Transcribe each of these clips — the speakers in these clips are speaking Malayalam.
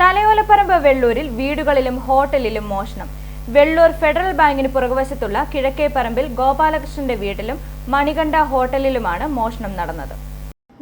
തലയോലപ്പറമ്പ് വെള്ളൂരിൽ വീടുകളിലും ഹോട്ടലിലും മോഷണം. വെള്ളൂർ ഫെഡറൽ ബാങ്കിന് പുറകുവശത്തുള്ള കിഴക്കേപ്പറമ്പിൽ ഗോപാലകൃഷ്ണന്റെ വീട്ടിലും മണികണ്ഠ ഹോട്ടലിലുമാണ് മോഷണം നടന്നത്.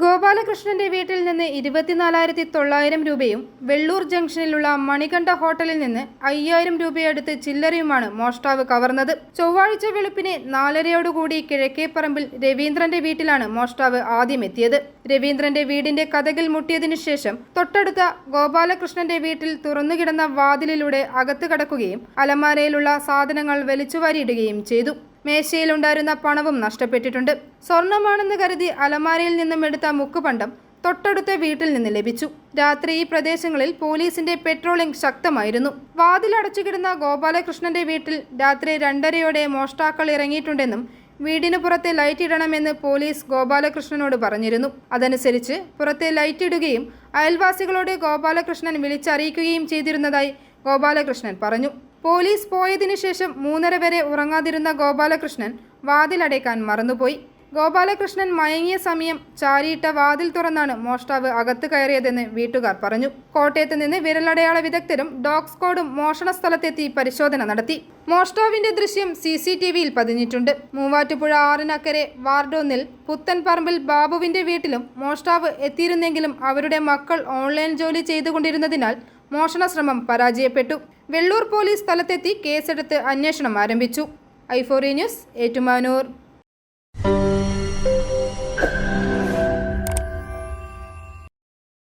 ഗോപാലകൃഷ്ണന്റെ വീട്ടിൽ നിന്ന് ഇരുപത്തിനാലായിരത്തി തൊള്ളായിരം രൂപയും വെള്ളൂർ ജംഗ്ഷനിലുള്ള മണികണ്ഠ ഹോട്ടലിൽ നിന്ന് അയ്യായിരം രൂപയടുത്ത് ചില്ലറയുമാണ് മോഷ്ടാവ് കവർന്നത്. ചൊവ്വാഴ്ച വെളുപ്പിന് നാലരയോടുകൂടി കിഴക്കേപ്പറമ്പിൽ രവീന്ദ്രന്റെ വീട്ടിലാണ് മോഷ്ടാവ് ആദ്യം എത്തിയത് രവീന്ദ്രന്റെ വീടിന്റെ കഥകിൽ മുട്ടിയതിനു ശേഷം തൊട്ടടുത്ത ഗോപാലകൃഷ്ണന്റെ വീട്ടിൽ തുറന്നുകിടന്ന വാതിലിലൂടെ അകത്ത് കടക്കുകയും അലമാരയിലുള്ള സാധനങ്ങൾ വലിച്ചുവാരിയിടുകയും ചെയ്തു. മേശയിലുണ്ടായിരുന്ന പണവും നഷ്ടപ്പെട്ടിട്ടുണ്ട്. സ്വർണമാണെന്ന് കരുതി അലമാരയിൽ നിന്നും എടുത്ത മുക്കുപണ്ടം തൊട്ടടുത്ത വീട്ടിൽ നിന്ന് ലഭിച്ചു. രാത്രി ഈ പ്രദേശങ്ങളിൽ പോലീസിന്റെ പെട്രോളിംഗ് ശക്തമായിരുന്നു. വാതിലടച്ചുകിടന്ന ഗോപാലകൃഷ്ണന്റെ വീട്ടിൽ രാത്രി രണ്ടരയോടെ മോഷ്ടാക്കൾ ഇറങ്ങിയിട്ടുണ്ടെന്നും വീടിന് പുറത്തെ ലൈറ്റ് ഇടണമെന്ന് പോലീസ് ഗോപാലകൃഷ്ണനോട് പറഞ്ഞിരുന്നു. അതനുസരിച്ച് പുറത്തെ ലൈറ്റ് ഇടുകയും അയൽവാസികളോട് ഗോപാലകൃഷ്ണൻ വിളിച്ചറിയിക്കുകയും ചെയ്തിരുന്നതായി ഗോപാലകൃഷ്ണൻ പറഞ്ഞു. പോലീസ് പോയതിനു ശേഷം മൂന്നര വരെ ഉറങ്ങാതിരുന്ന ഗോപാലകൃഷ്ണൻ വാതിലടയ്ക്കാൻ മറന്നുപോയി. ഗോപാലകൃഷ്ണൻ മയങ്ങിയ സമയം ചാരിയിട്ട വാതിൽ തുറന്നാണ് മോഷ്ടാവ് അകത്ത് കയറിയതെന്ന് വീട്ടുകാർ പറഞ്ഞു. കോട്ടയത്ത് നിന്ന് വിരലടയാള വിദഗ്ധരും ഡോഗ് സ്ക്വാഡും മോഷണ സ്ഥലത്തെത്തി പരിശോധന നടത്തി. മോഷ്ടാവിന്റെ ദൃശ്യം സി സി ടി വിയിൽ പതിഞ്ഞിട്ടുണ്ട്. മൂവാറ്റുപുഴ ആറിനക്കരെ വാർഡൊന്നിൽ പുത്തൻപറമ്പിൽ ബാബുവിന്റെ വീട്ടിലും മോഷ്ടാവ് എത്തിയിരുന്നെങ്കിലും അവരുടെ മക്കൾ ഓൺലൈൻ ജോലി ചെയ്തുകൊണ്ടിരുന്നതിനാൽ മോഷണ ശ്രമം പരാജയപ്പെട്ടു. വെള്ളൂർ പോലീസ് സ്ഥലത്തെത്തി കേസെടുത്ത് അന്വേഷണം ആരംഭിച്ചു. ഐഫോറി ന്യൂസ് ഏറ്റുമാനൂർ.